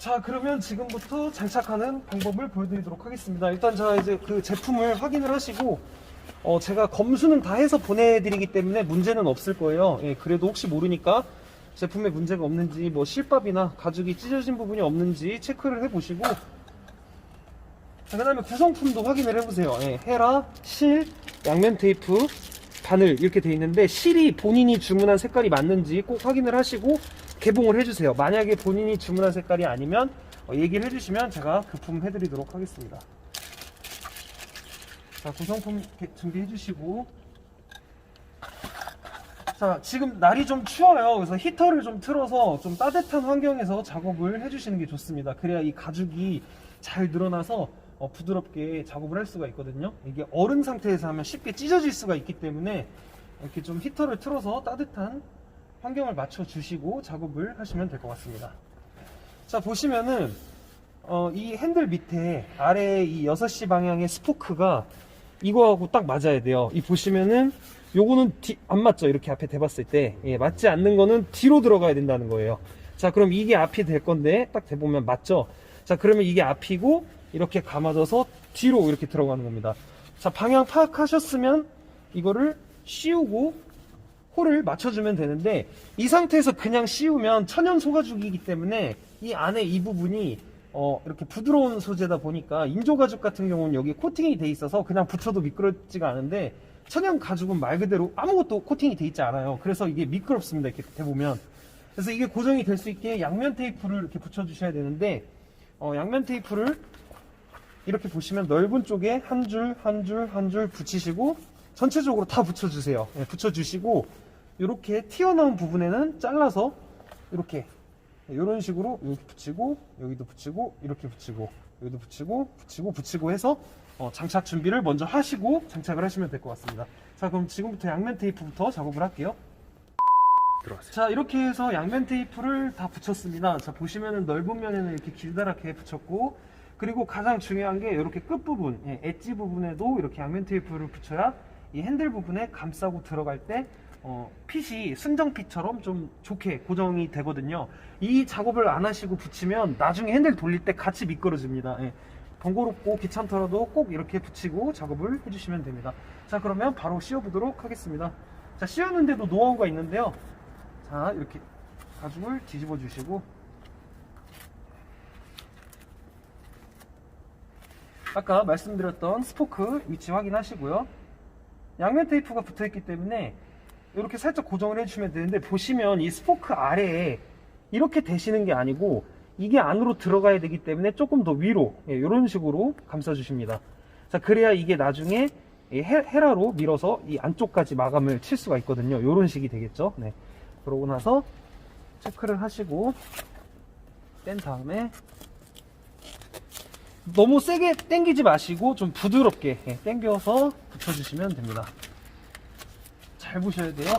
자 그러면 지금부터 장착하는 방법을 보여드리도록 하겠습니다. 일단 자 이제 그 제품을 확인을 하시고 어 제가 검수는 다 해서 보내드리기 때문에 문제는 없을 거예요. 예, 그래도 혹시 모르니까 제품에 문제가 없는지 뭐 실밥이나 가죽이 찢어진 부분이 없는지 체크를 해보시고 자, 그 다음에 구성품도 확인을 해보세요. 예, 헤라, 실, 양면 테이프, 바늘 이렇게 돼 있는데 실이 본인이 주문한 색깔이 맞는지 꼭 확인을 하시고 개봉을 해주세요. 만약에 본인이 주문한 색깔이 아니면 어, 얘기를 해주시면 제가 급품 해드리도록 하겠습니다. 자 구성품 개- 준비해주시고 자 지금 날이 좀 추워요. 그래서 히터를 좀 틀어서 좀 따뜻한 환경에서 작업을 해주시는 게 좋습니다. 그래야 이 가죽이 잘 늘어나서 어, 부드럽게 작업을 할 수가 있거든요. 이게 얼은 상태에서 하면 쉽게 찢어질 수가 있기 때문에 이렇게 좀 히터를 틀어서 따뜻한 환경을 맞춰 주시고 작업을 하시면 될 것 같습니다. 자 보시면은 어, 이 핸들 밑에 아래 이 6시 방향의 스포크가 이거하고 딱 맞아야 돼요. 이 보시면은 요거는 뒤- 안 맞죠? 이렇게 앞에 대봤을 때 예, 맞지 않는 거는 뒤로 들어가야 된다는 거예요. 자 그럼 이게 앞이 될 건데 딱 대보면 맞죠? 자 그러면 이게 앞이고 이렇게 감아져서 뒤로 이렇게 들어가는 겁니다. 자 방향 파악하셨으면 이거를 씌우고 홀을 맞춰주면 되는데 이 상태에서 그냥 씌우면 천연 소가죽이기 때문에 이 안에 이 부분이 어, 이렇게 부드러운 소재다 보니까 인조 가죽 같은 경우는 여기 코팅이 돼 있어서 그냥 붙여도 미끄럽지가 않은데 천연 가죽은 말 그대로 아무것도 코팅이 돼 있지 않아요. 그래서 이게 미끄럽습니다. 이렇게 대보면. 그래서 이게 고정이 될 수 있게 양면 테이프를 이렇게 붙여주셔야 되는데 어, 양면 테이프를 이렇게 보시면 넓은 쪽에 한 줄, 한 줄, 한 줄 붙이시고 전체적으로 다 붙여주세요. 예, 붙여주시고 이렇게 튀어나온 부분에는 잘라서 이렇게 이런 식으로 여기 붙이고 여기도 붙이고 이렇게 붙이고 여기도 붙이고 붙이고 붙이고 해서 어, 장착 준비를 먼저 하시고 장착을 하시면 될 것 같습니다. 자 그럼 지금부터 양면 테이프부터 작업을 할게요. 들어가세요. 자 이렇게 해서 양면 테이프를 다 붙였습니다 자 보시면은 넓은 면에는 이렇게 길다랗게 붙였고 그리고 가장 중요한 게 이렇게 끝 부분 예, 엣지 부분에도 이렇게 양면 테이프를 붙여야 이 핸들 부분에 감싸고 들어갈 때 어, 핏이 순정핏처럼 좀 좋게 고정이 되거든요. 이 작업을 안 하시고 붙이면 나중에 핸들 돌릴 때 같이 미끄러집니다. 예. 번거롭고 귀찮더라도 꼭 이렇게 붙이고 작업을 해주시면 됩니다. 자 그러면 바로 씌워보도록 하겠습니다. 자 씌우는데도 노하우가 있는데요. 자 이렇게 가죽을 뒤집어 주시고. 아까 말씀드렸던 스포크 위치 확인하시고요 양면 테이프가 붙어 있기 때문에 이렇게 살짝 고정을 해주시면 되는데 보시면 이 스포크 아래에 이렇게 대시는 게 아니고 이게 안으로 들어가야 되기 때문에 조금 더 위로 이런 식으로 감싸 주십니다. 자 그래야 이게 나중에 헤라로 밀어서 이 안쪽까지 마감을 칠 수가 있거든요. 이런 식이 되겠죠? 네. 그러고 나서 체크를 하시고 뺀 다음에 너무 세게 당기지 마시고 좀 부드럽게 예, 당겨서 붙여주시면 됩니다. 잘 보셔야 돼요.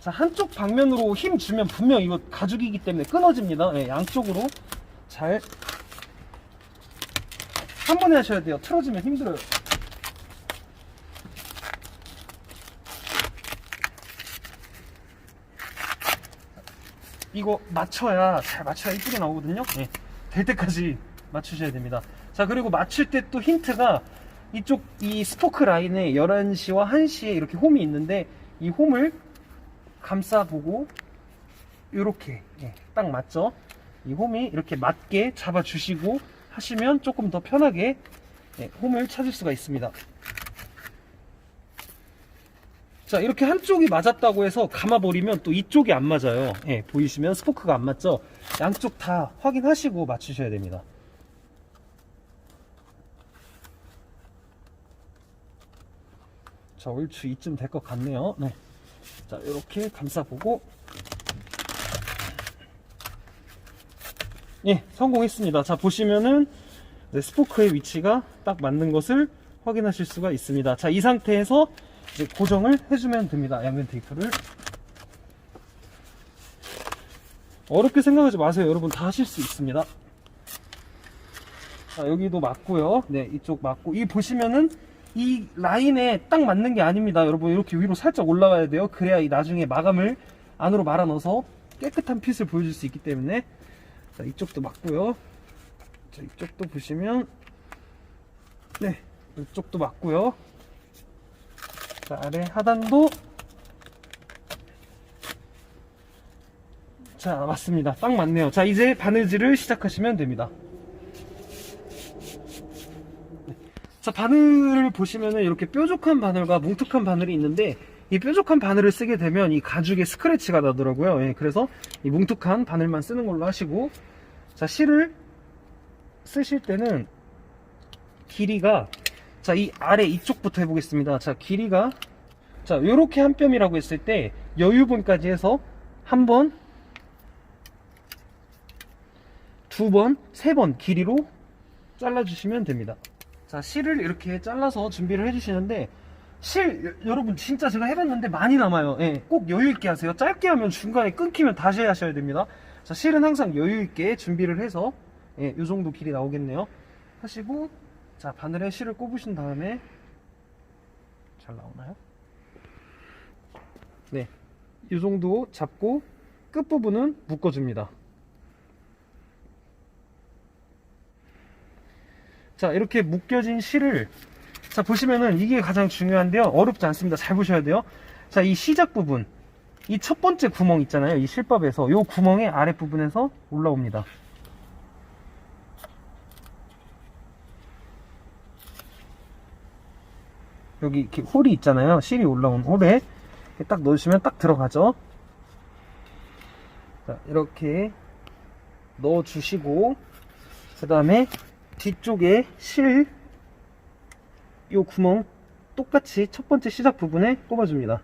자 한쪽 방면으로 힘 주면 분명 이거 가죽이기 때문에 끊어집니다. 예, 양쪽으로 잘 한 번에 하셔야 돼요. 틀어지면 힘들어요. 이거 맞춰야 잘 맞춰야 이쁘게 나오거든요. 예, 될 때까지 맞추셔야 됩니다. 자 그리고 맞출 때 또 힌트가 이쪽 이 스포크 라인에 11시와 1시에 이렇게 홈이 있는데 이 홈을 감싸 보고 이렇게 예, 딱 맞죠? 이 홈이 이렇게 맞게 잡아 주시고 하시면 조금 더 편하게 예, 홈을 찾을 수가 있습니다. 자 이렇게 한쪽이 맞았다고 해서 감아버리면 또 이쪽이 안 맞아요. 예, 보이시면 스포크가 안 맞죠? 양쪽 다 확인하시고 맞추셔야 됩니다. 자 얼추 이쯤 될 것 같네요. 네. 자 이렇게 감싸보고. 예 성공했습니다. 자 보시면은 네, 스포크의 위치가 딱 맞는 것을 확인하실 수가 있습니다. 자 이 상태에서 고정을 해주면 됩니다. 양면 테이프를. 어렵게 생각하지 마세요. 여러분 다 하실 수 있습니다. 자, 여기도 맞고요. 네, 이쪽 맞고. 이 보시면은 이 라인에 딱 맞는 게 아닙니다. 여러분 이렇게 위로 살짝 올라와야 돼요. 그래야 이 나중에 마감을 안으로 말아 넣어서 깨끗한 핏을 보여줄 수 있기 때문에 자 이쪽도 맞고요 자 이쪽도 보시면 네 이쪽도 맞고요 자 아래 하단도 자 맞습니다. 딱 맞네요. 자 이제 바느질을 시작하시면 됩니다. 자 바늘을 보시면은 이렇게 뾰족한 바늘과 뭉툭한 바늘이 있는데 이 뾰족한 바늘을 쓰게 되면 이 가죽에 스크래치가 나더라고요. 예, 그래서 이 뭉툭한 바늘만 쓰는 걸로 하시고 자 실을 쓰실 때는 길이가 자 이 아래 이쪽부터 해보겠습니다 자 길이가 자 요렇게 한 뼘이라고 했을 때 여유분까지 해서 한 번, 두 번, 세 번 길이로 잘라주시면 됩니다. 자, 실을 이렇게 잘라서 준비를 해주시는데, 실, 여- 여러분 진짜 제가 해봤는데 많이 남아요. 예, 꼭 여유 있게 하세요. 짧게 하면 중간에 끊기면 다시 하셔야 됩니다. 자, 실은 항상 여유 있게 준비를 해서, 예, 요 정도 길이 나오겠네요. 하시고, 자, 바늘에 실을 꼽으신 다음에, 잘 나오나요? 네. 이 정도 잡고 끝부분은 묶어줍니다. 자, 이렇게 묶여진 실을 자, 보시면은 이게 가장 중요한데요. 어렵지 않습니다. 잘 보셔야 돼요. 자, 이 시작 부분. 이 첫 번째 구멍 있잖아요. 이 실밥에서 이 구멍의 아랫부분에서 올라옵니다. 여기 이렇게 홀이 있잖아요. 실이 올라온 홀에 딱 넣으시면 딱 들어가죠. 자, 이렇게 넣어 주시고 그 다음에 뒤쪽에 실요 구멍 똑같이 첫 번째 시작 부분에 꼽아줍니다.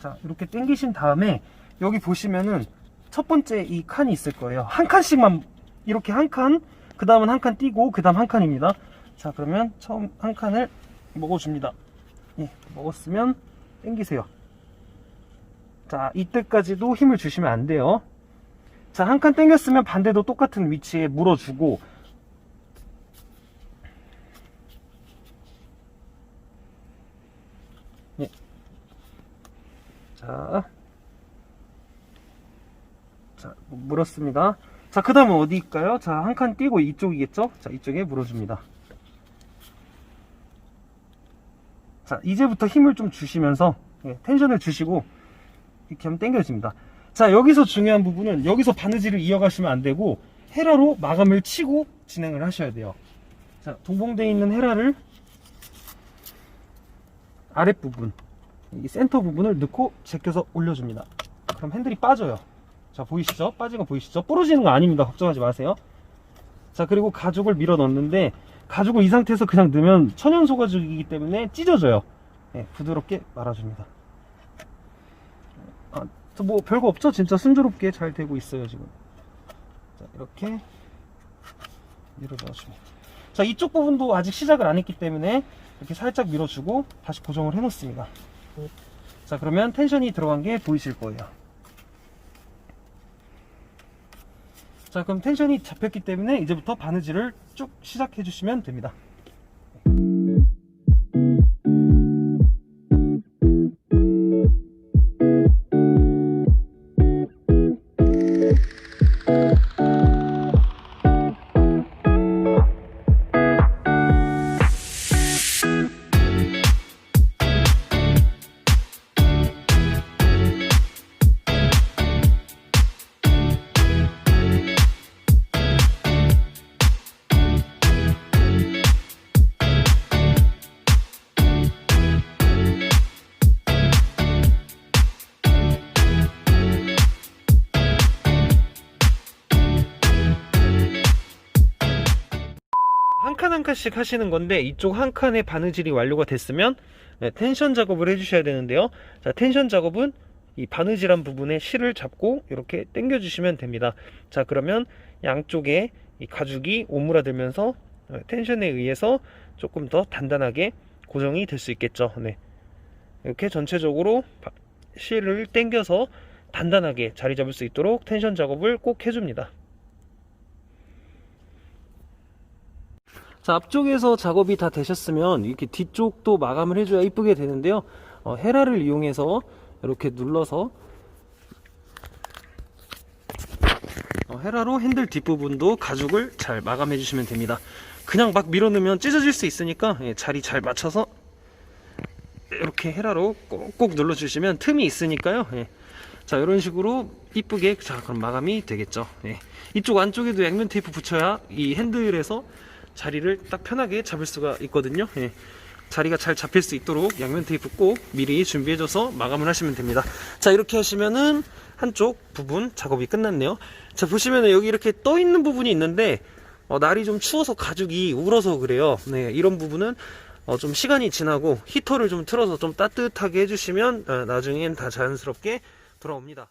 자, 이렇게 당기신 다음에 여기 보시면은 첫 번째 이 칸이 있을 거예요. 한 칸씩만 이렇게 한 칸, 그 다음은 한 칸 띄고 그 다음 한 칸입니다. 자, 그러면 처음 한 칸을 먹어줍니다. 예, 먹었으면 당기세요. 자, 이때까지도 힘을 주시면 안 돼요. 자, 한칸 당겼으면 반대도 똑같은 위치에 물어주고 예. 자, 자, 물었습니다. 자, 그 다음은 어디일까요? 자, 한 칸 띄고 이쪽이겠죠? 자, 이쪽에 물어줍니다. 자, 이제부터 힘을 좀 주시면서, 예, 텐션을 주시고, 이렇게 하면 당겨집니다. 자, 여기서 중요한 부분은, 여기서 바느질을 이어가시면 안 되고, 헤라로 마감을 치고 진행을 하셔야 돼요. 자, 동봉되어 있는 헤라를 아랫부분, 이 센터 부분을 넣고 제껴서 올려줍니다. 그럼 핸들이 빠져요. 자, 보이시죠? 빠진 거 보이시죠? 부러지는 거 아닙니다. 걱정하지 마세요. 자, 그리고 가죽을 밀어 넣는데, 가죽을 이 상태에서 그냥 넣으면 천연 소 가죽이기 때문에 찢어져요. 예, 부드럽게 말아줍니다. 아, 저뭐 별거 없죠? 진짜 순조롭게 잘 되고 있어요, 지금. 자, 이렇게 밀어 넣어줍니다. 자, 이쪽 부분도 아직 시작을 안 했기 때문에 이렇게 살짝 밀어주고 다시 고정을 해 놓습니다. 자, 그러면 텐션이 들어간 게 보이실 거예요. 자, 그럼 텐션이 잡혔기 때문에 이제부터 바느질을 쭉 시작해 주시면 됩니다. 칸 한 칸씩 하시는 건데 이쪽 한 칸의 바느질이 완료가 됐으면 네, 텐션 작업을 해주셔야 되는데요. 자, 텐션 작업은 이 바느질한 부분에 실을 잡고 이렇게 당겨 주시면 됩니다. 자, 그러면 양쪽에 이 가죽이 오므라들면서 어, 텐션에 의해서 조금 더 단단하게 고정이 될 수 있겠죠. 네. 이렇게 전체적으로 바- 실을 당겨서 단단하게 자리 잡을 수 있도록 텐션 작업을 꼭 해줍니다. 자, 앞쪽에서 작업이 다 되셨으면 이렇게 뒤쪽도 마감을 해줘야 이쁘게 되는데요. 어, 헤라를 이용해서 이렇게 눌러서 어, 헤라로 핸들 뒷부분도 가죽을 잘 마감해 주시면 됩니다. 그냥 막 밀어넣으면 찢어질 수 있으니까 예, 자리 잘 맞춰서 이렇게 헤라로 꼭꼭 눌러주시면 틈이 있으니까요. 예. 자 이런 식으로 이쁘게 자 그럼 마감이 되겠죠. 예. 이쪽 안쪽에도 양면 테이프 붙여야 이 핸들에서 자리를 딱 편하게 잡을 수가 있거든요. 예. 자리가 잘 잡힐 수 있도록 양면 테이프 꼭 미리 준비해줘서 마감을 하시면 됩니다. 자 이렇게 하시면은 한쪽 부분 작업이 끝났네요. 자 보시면은 여기 이렇게 떠 있는 부분이 있는데 어, 날이 좀 추워서 가죽이 울어서 그래요. 네 이런 부분은 어, 좀 시간이 지나고 히터를 좀 틀어서 좀 따뜻하게 해주시면 어, 나중엔 다 자연스럽게 돌아옵니다.